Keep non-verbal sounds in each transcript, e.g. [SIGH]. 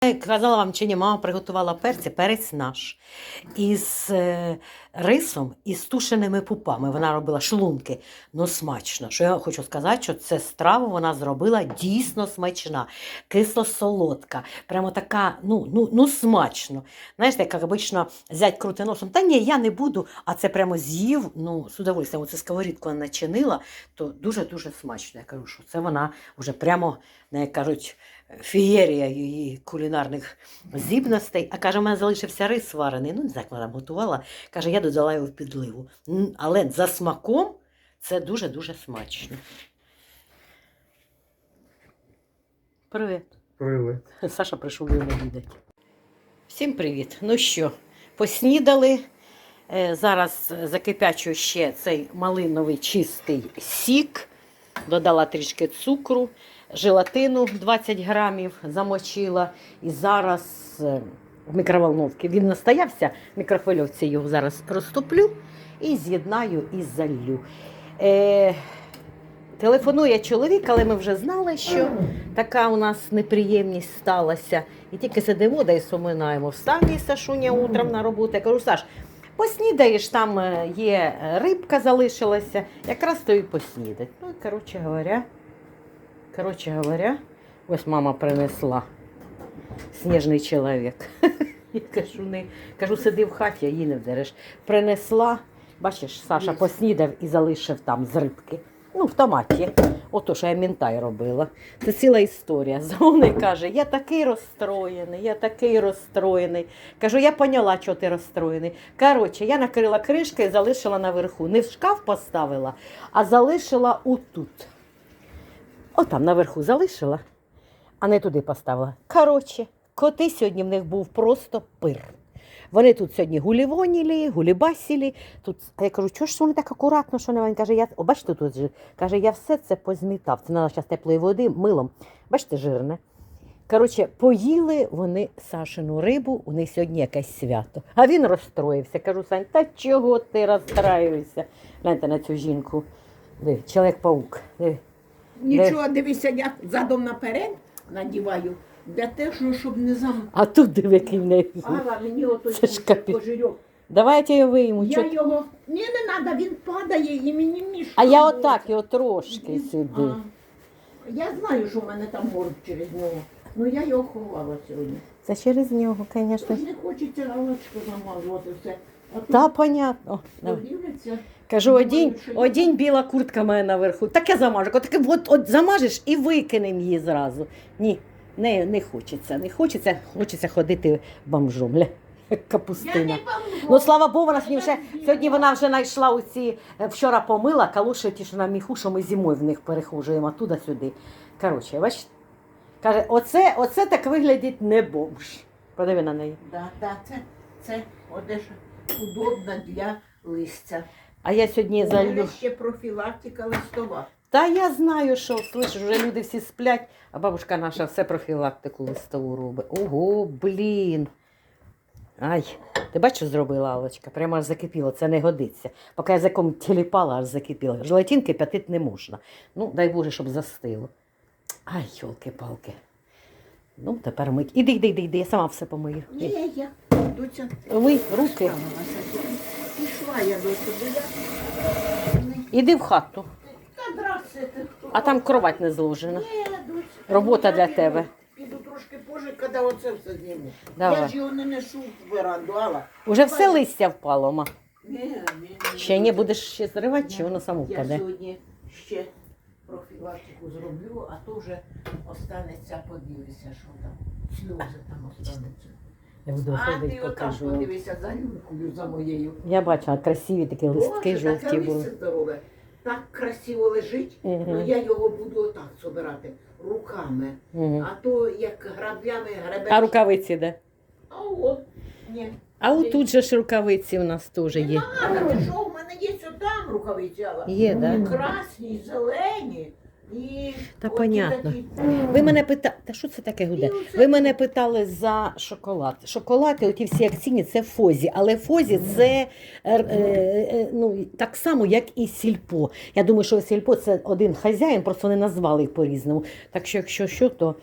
Казала вам, чи ні, мама приготувала перці, перець наш. Із е, рисом і з тушеними пупами. Вона робила шлунки. Ну, смачно. Що я хочу сказати, що це страву вона зробила дійсно смачна, кисло-солодка. Прямо така, ну, ну, ну смачно. Знаєш, як обично зять крути носом. Та ні, я не буду, а це прямо з'їв. Ну, з удовольствием. Оце сковорідку вона начинила, то дуже-дуже смачно. Я кажу, що це вона вже прямо, як кажуть, фієрія її кулінарних здібностей. А каже, у мене залишився рис сварений. Ну, не знаю, як вона готувала. Каже, я додала його в підливу. Але за смаком це дуже-дуже смачно. Привіт. Привет. [LAUGHS] Саша прийшов його обідати. Всім привіт. Ну що, поснідали. Е, Зараз закипячу ще цей малиновий чистий сік. Додала трішки цукру, желатину 20 грамів замочила. І зараз е, в мікроволновці він настоявся, в мікрохвильовці його зараз розтоплю і з'єднаю і залью. Е, Телефонує чоловік, але ми вже знали, що така у нас неприємність сталася. І тільки сидимо да і суминаємо. Встав їй Сашуня утром на роботу. Я кажу, Саш, поснідаєш, там е, є е, рибка залишилася, якраз то і поснідать. Ну, і, коротше говоря, коротше говоря, ось мама принесла сніжний чоловік. [LAUGHS] Я кажу, не, кажу, сиди в хаті, а її не вдереш. Принесла, бачиш, Саша поснідав і залишив там з рибки. Ну, в томаті. Ото, що я мінтай робила. Це ціла історія. [LAUGHS] Дзвонить каже, я такий розстроєний, я такий розстроєний. Кажу, я поняла, що ти розстроєний. Коротше, я накрила кришки і залишила наверху. Не в шкаф поставила, а залишила отут. Отам наверху залишила, а не туди поставила. Коротше, коти сьогодні в них був просто пир. Вони тут сьогодні гулівонілі, гулібасілі. Тут, а я кажу, чого ж вони так акуратно, що не він каже, я, о, бачите, тут же, каже, я все це позмітав. Це треба зараз теплої води милом. Бачите, жирне. Коротше, поїли вони Сашину рибу, у них сьогодні якесь свято. А він розстроївся. Кажу, Сань, та чого ти розстроюєшся? Гляньте на цю жінку. Диви, Чоловік-паук. Диви. Нічого, дивися, я задом наперед надіваю для того, що- щоб не зам... А тут диви, який в неї. Ага, мені ото Це ж капець. кожирьок. Давайте я вийму. Я чого його... Ні, не треба, він падає і мені мішає. А я отак його трошки І- сюди. А. Я знаю, що в мене там морг через нього. Ну я його ховала сьогодні. Це через нього, звісно. Тож не хочеться галочку замазувати все. А тут Та понятно. Давай. Кажу, Думаю, одінь, що одінь біла куртка моя наверху. Так я замажу. Так от, от замажеш і викинем її зразу. Ні, не, не хочеться. Не хочеться, хочеться ходити бомжом. Ля, [LAUGHS] капустина. Ну, слава Богу, вона сьогодні вже сьогодні вона вже знайшла оці, е, вчора помила калуші ті, що на міху, що ми зимою в них перехожуємо туди сюди. Коротше, бачите? Каже, оце, оце так виглядить не бомж. Подиви на неї. Да, да, це, це одежа удобна для листя. А я сьогодні залю. ще профілактика листова. Та я знаю, що слышиш, вже люди всі сплять, а бабушка наша все профілактику листову робить. Ого, блін. Ай, ти бачиш, що зробила Аллочка? Прямо аж закипіло, це не годиться. Поки язиком тіліпала, аж закипіло. Желатин кипятити не можна. Ну, дай Боже, щоб застило. Ай, йолки-палки. Ну, тепер мить. Іди, іди, іди, іди, я сама все помию. Ні, я доця Мий руки. Пішла я до не Іди в хату, та здрасте, ти хто? А там кровать не зложена. Робота для тебе. Піду трошки позже, коли оце все зніму. Давай. Я ж його не несу в веранду, Алла. Уже все листя впало, ма. Ні, ні, ні. Ще не будеш ще зривати, чи воно само Я впаде? сьогодні ще профілактику зроблю, а то вже останеться, подивися, що там. Сльози там остануться. Я буду А ти отам покажу. подивися за люлькою за моєю. Я бачила, красиві такі листки Боже, жовті таке були. листя здорове. Так красиво лежить, Мгм. ну я його буду отак собирати руками. Мгм. А то як граблями гребеш. А рукавиці де? А от, ні. А от тут же ж рукавиці у нас теж є. А, ти що, у мене є там рукавиці, але Є, да? красні, зелені. І Та понятно. Ви мене питали, та що це таке гуде? Ви мене питали за шоколад. Шоколад, оті всі акційні, це фозі. Але фозі це е, е, е, ну, так само, як і сільпо. Я думаю, що сільпо це один хазяїн, просто не назвали їх по-різному. Так що, якщо що, то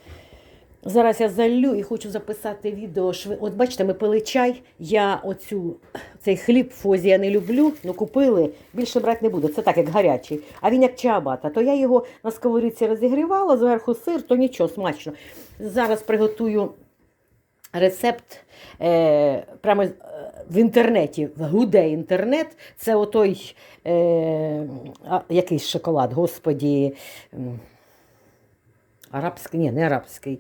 Зараз я залю і хочу записати відео. От бачите, ми пили чай. Я оцю, цей хліб фозі я не люблю, ну купили, більше брати не буду. Це так, як гарячий. А він як чабата. То я його на сковорідці розігрівала, зверху сир, то нічого, смачно. Зараз приготую рецепт е, прямо е, в інтернеті, гуде інтернет. Це отой е, якийсь шоколад, господі. Арабський, ні, не арабський.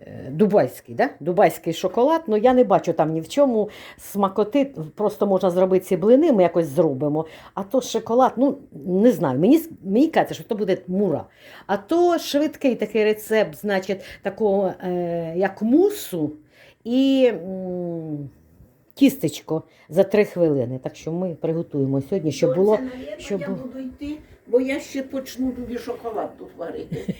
Е, Дубайський, да? Дубайський шоколад, ну я не бачу там ні в чому смакоти, просто можна зробити ці блини, ми якось зробимо. А то шоколад, ну не знаю, мені, мені кажеться, що то буде мура. А то швидкий такий рецепт, значить, такого е, як мусу і м, тістечко за три хвилини. Так що ми приготуємо сьогодні, щоб було. Щоб я буду йти, бо я ще почну тобі шоколад тут варити.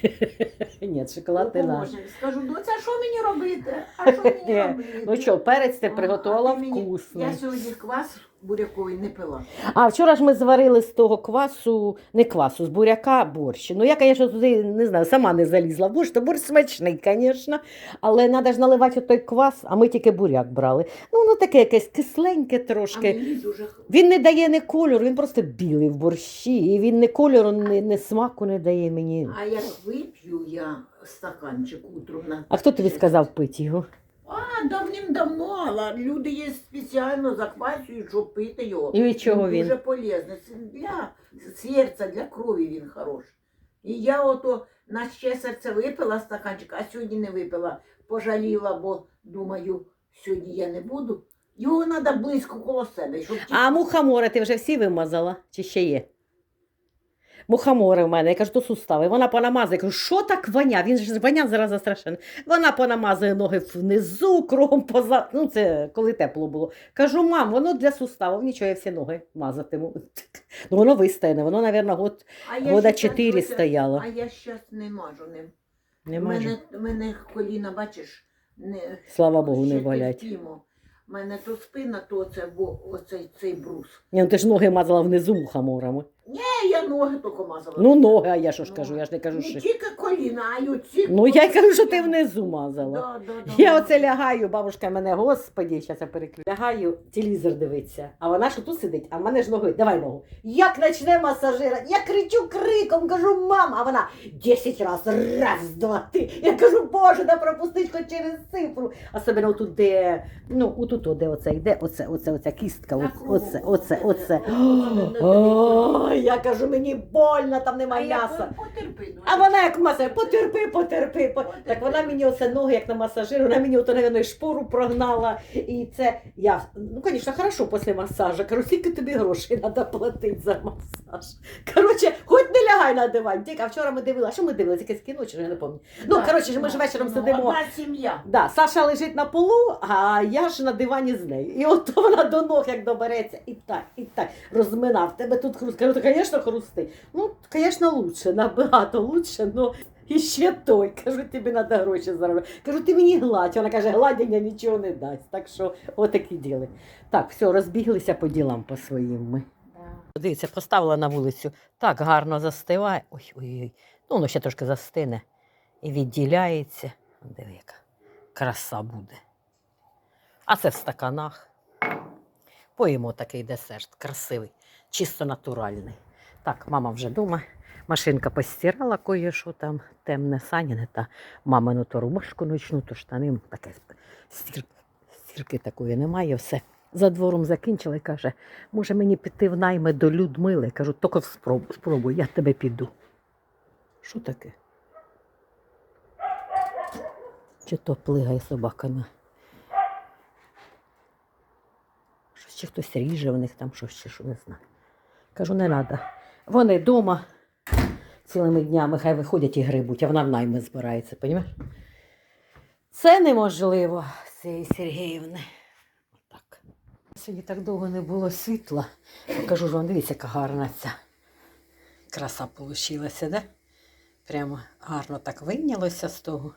[LAUGHS] Ні, шоколад не наш. Скажу, доця, що мені робити? А що [LAUGHS] мені робити? Ну що, перець ти приготувала а ти мені- вкусний. Я сьогодні квас буряковий не пила. А вчора ж ми зварили з того квасу, не квасу, з буряка борщ. Ну я, звісно, туди не знаю, сама не залізла в борщ, то борщ смачний, звісно. Але треба ж наливати той квас, а ми тільки буряк брали. Ну, воно таке якесь кисленьке А трошки. мені дуже Він не дає не кольору, він просто білий в борщі. І він не кольору, не, не смаку не дає мені. А як вип'ю я стаканчик утром на А хто тобі сказав пити його? А, давним-давно, але люди є спеціально заквасюють, щоб пити його. І від чого він? Дуже полезний. Це Для серця, для крові він хороший. І я ото на ще серце випила стаканчик, а сьогодні не випила. Пожаліла, бо думаю, сьогодні я не буду. Його треба близько коло себе. Щоб А мухомори ти вже всі вимазала? Чи ще є? Мухомори в мене, я кажу, то сустави. Вона понамазує. Я кажу, що так воня? Він ж воня зараза страшенна. Вона понамазує ноги внизу, кругом поза. Ну, це коли тепло було. Кажу, мам, воно для суставів, нічого, я всі ноги мазатиму. [LAUGHS] Ну, воно вистане, воно, мабуть, год, а года 4 стояло. А я зараз не мажу ним. Не У мене, мене коліна, бачиш, не, Слава Богу, не болять. У мене то спина, то це, бо оцей цей брус. Ні, ну ти ж ноги мазала внизу мухоморами. Е, я ноги тільки мазала. Ну, ноги, а я що ж Ну, кажу, я ж не кажу, Не що. тільки коліна, а й оці. Ну, я й кажу, що ти внизу мазала. Да, да, да, Я оце лягаю, бабушка мене, господі, зараз я переключу. Лягаю, телевізор дивиться. А вона ж тут сидить, а в мене ж ноги. Давай ногу. Як почне масажира, я кричу криком, кажу, мам, а вона 10 раз, раз, два, три. Я кажу, боже, да пропустить хоч через цифру. Особливо тут, де, ну, отут, де оце йде, оце, оце, оця кістка, оце, оце, оце. Оце. Ой, я кажу, мені больно, там А немає м'яса. потерпи. ну, А вона як маса, потерпи, потерпи. по- Потерпи. Так вона мені оце ноги, як на масажир, вона мені ото, навіть, шпору прогнала. І це я, ну, звісно, хорошо після масажу. Кажу, скільки тобі грошей треба платити за масаж. Коротше, хоч не лягай на диван. Тільки, а вчора ми дивилися, що ми дивилися, якесь кіно, чи я не пам'ятаю. Ну, коротше, ми ж вечором ну, сидимо. Одна сім'я. Да, Саша лежить на полу, а я ж на дивані з нею. І от [LAUGHS] вона до ног як добереться, і так, і так розминав. Тебе тут хруст. Кажу, звісно, хрусти. Ну, звісно, лучше, набагато лучше, ну і ще той. Кажу, тобі треба гроші заробити. Кажу, ти мені гладь. Вона каже, гладіння нічого не дасть. Так що отакі діли. Так, все, розбіглися по ділам по своїм ми. Дивіться, поставила на вулицю. Так гарно застиває. Ой, ой, ой. Ну, воно ще трошки застине і відділяється. Диви, яка краса буде. А це в стаканах. Поїмо такий десерт, красивий, чисто натуральний. Так, мама вже вдома. Машинка постирала кое-що там, темне саніне та мамину то рубашку ночну, то штани, таке стір, стірки такої немає, все. За двором закінчила і каже, може мені піти в найми до Людмили. Кажу, тільки спробуй, спробуй, я тебе піду. Що таке? Чи то плигає собака на. Щось чи хтось ріже в них там щось чи що не знаю. Кажу, не треба. Вони вдома цілими днями хай виходять і грибуть, а вона в найми збирається, розумієш? Це неможливо цієї Сергіївни. Отак. Сьогодні так довго не було світла. Покажу ж вам, дивіться, яка гарна ця краса вийшла, да? Прямо гарно так вийнялося з того.